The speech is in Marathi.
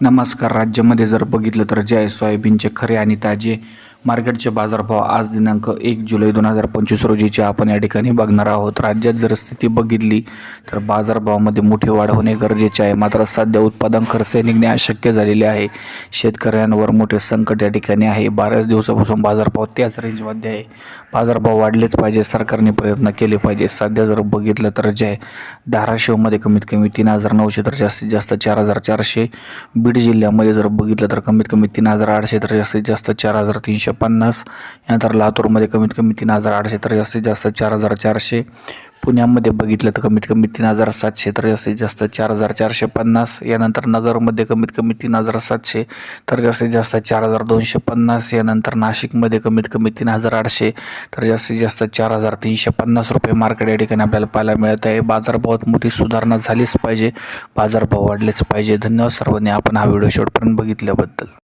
नमस्कार. राज्यामध्ये जर बघितलं तर जे आहे सोयाबीनचे खरे आणि ताजे मार्केटचे बाजारभाव आज दिनांक एक जुलै दोन हजार पंचवीस रोजीचे आपण या ठिकाणी बघणार आहोत. राज्यात जर स्थिती बघितली तर बाजारभावामध्ये मोठी वाढ होणे गरजेचे आहे. मात्र सध्या उत्पादन खर्च निघणे अशक्य झालेले आहे. शेतकऱ्यांवर मोठे संकट या ठिकाणी आहे. बऱ्याच दिवसापासून बाजारभाव त्याच रेंजमध्ये आहे. बाजारभाव वाढलेच पाहिजे. सरकारने प्रयत्न केले पाहिजे. सध्या जर बघितलं तर जे आहे धाराशिवमध्ये कमीत कमी तीन हजार नऊशे तर जास्तीत जास्त चार हजार चारशे बीड जिल्ह्यामध्ये जर बघितलं तर कमीत कमी तीन हजार आठशे तर जास्तीत जास्त चार हजार तीनशे पन्नास. यानंतर लातूरमध्ये कमीत कमी तीन हजार आठशे तर जास्तीत जास्त चार हजार चारशे. पुण्यामध्ये बघितलं तर कमीत कमी तीन हजार सातशे तर जास्तीत जास्त चार हजार चारशे पन्नास. यानंतर नगरमध्ये कमीत कमी तीन हजार सातशे तर जास्तीत जास्त चार हजार दोनशे पन्नास. यानंतर नाशिकमध्ये कमीत कमी तीन हजार आठशे तर जास्तीत जास्त चार हजार तीनशे पन्नास रुपये मार्केट या ठिकाणी आपल्याला पाहायला मिळत आहे. बाजारभावात मोठी सुधारणा झालीच पाहिजे. बाजारभाव वाढलेच पाहिजे. धन्यवाद सर्वांनी. आपण हा व्हिडिओ शेवटपर्यंत बघितल्याबद्दल.